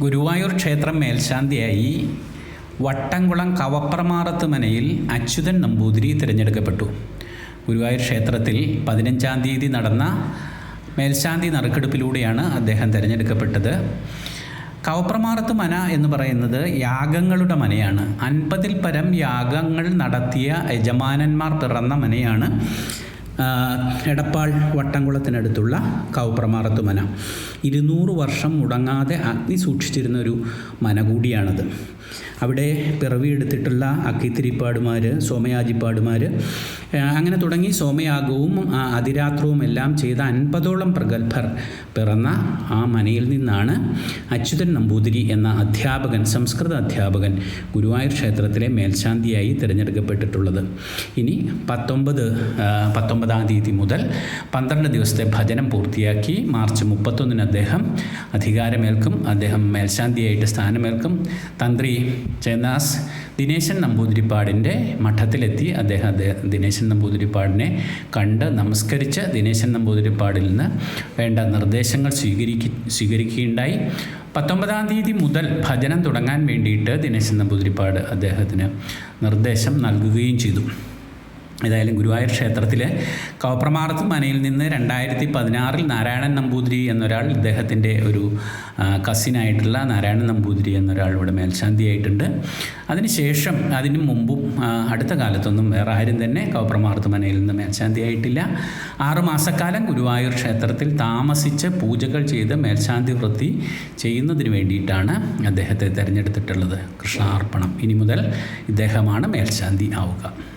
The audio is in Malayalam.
ഗുരുവായൂർ ക്ഷേത്രം മേൽശാന്തിയായി വട്ടംകുളം കവപ്രമാറത്ത് മനയിൽ അച്യുതൻ നമ്പൂതിരി തിരഞ്ഞെടുക്കപ്പെട്ടു. ഗുരുവായൂർ ക്ഷേത്രത്തിൽ പതിനഞ്ചാം തീയതി നടന്ന മേൽശാന്തി നറുക്കെടുപ്പിലൂടെയാണ് അദ്ദേഹം തിരഞ്ഞെടുക്കപ്പെട്ടത്. കവപ്രമാറത്ത് മന എന്ന് പറയുന്നത് യാഗങ്ങളുടെ മനയാണ്. അൻപതിൽ പരം യാഗങ്ങൾ നടത്തിയ യജമാനന്മാർ പിറന്ന മനയാണ്. എടപ്പാൾ വട്ടംകുളത്തിനടുത്തുള്ള കൗപ്രമാറത്ത് മന. ഇരുന്നൂറ് വർഷം മുടങ്ങാതെ അഗ്നി സൂക്ഷിച്ചിരുന്ന ഒരു മന കൂടിയാണത്. അവിടെ പിറവിയെടുത്തിട്ടുള്ള അക്കിത്തിരിപ്പാടുമാർ സോമയാജിപ്പാടുമാർ അങ്ങനെ തുടങ്ങി സോമയാഗവും അതിരാത്രവും എല്ലാം ചെയ്ത അൻപതോളം പ്രഗത്ഭർ പിറന്ന ആ മനയിൽ നിന്നാണ് അച്യുതൻ നമ്പൂതിരി എന്ന അധ്യാപകൻ സംസ്കൃത അധ്യാപകൻ ഗുരുവായൂർ ക്ഷേത്രത്തിലെ മേൽശാന്തിയായി തിരഞ്ഞെടുക്കപ്പെട്ടിട്ടുള്ളത്. ഇനി പത്തൊമ്പത് ആ, പത്തൊമ്പതാം തീയതി മുതൽ പന്ത്രണ്ട് ദിവസത്തെ ഭജനം പൂർത്തിയാക്കി മാർച്ച് മുപ്പത്തൊന്നിന് അദ്ദേഹം അധികാരമേൽക്കും. അദ്ദേഹം മേൽശാന്തിയായിട്ട് സ്ഥാനമേൽക്കും. തന്ത്രി ചേന്നാസ് ദിനേശൻ നമ്പൂതിരിപ്പാടിന്റെ മഠത്തിലെത്തി. അദ്ദേഹം ദിനേശൻ നമ്പൂതിരിപ്പാടിനെ കണ്ട് നമസ്കരിച്ച് ദിനേശൻ നമ്പൂതിരിപ്പാടിൽ നിന്ന് വേണ്ട നിർദ്ദേശങ്ങൾ സ്വീകരിക്ക സ്വീകരിക്കുകയുണ്ടായി. പത്തൊമ്പതാം തീയതി മുതൽ ഭജനം തുടങ്ങാൻ വേണ്ടിയിട്ട് ദിനേശൻ നമ്പൂതിരിപ്പാട് അദ്ദേഹത്തിന് നിർദ്ദേശം നൽകുകയും ചെയ്തു. ഏതായാലും ഗുരുവായൂർ ക്ഷേത്രത്തിലെ കവപ്രമാറത്ത് മനയിൽ നിന്ന് രണ്ടായിരത്തി പതിനാറിൽ നാരായണൻ നമ്പൂതിരി എന്നൊരാൾ ഇദ്ദേഹത്തിന്റെ ഒരു കസിനായിട്ടുള്ള നാരായണൻ നമ്പൂതിരി എന്നൊരാൾ ഇവിടെ മേൽശാന്തിയായിട്ടുണ്ട്. അതിനുശേഷം അതിനു മുമ്പും അടുത്ത കാലത്തൊന്നും വേറെ ആരും തന്നെ കവപ്രമാറത്ത് മനയിൽ നിന്ന് മേൽശാന്തിയായിട്ടില്ല. ആറുമാസക്കാലം ഗുരുവായൂർ ക്ഷേത്രത്തിൽ താമസിച്ച് പൂജകൾ ചെയ്ത് മേൽശാന്തി വൃത്തി ചെയ്യുന്നതിന് വേണ്ടിയിട്ടാണ് അദ്ദേഹത്തെ തിരഞ്ഞെടുത്തിട്ടുള്ളത്. കൃഷ്ണാർപ്പണം. ഇനി മുതൽ ഇദ്ദേഹമാണ് മേൽശാന്തി ആവുക.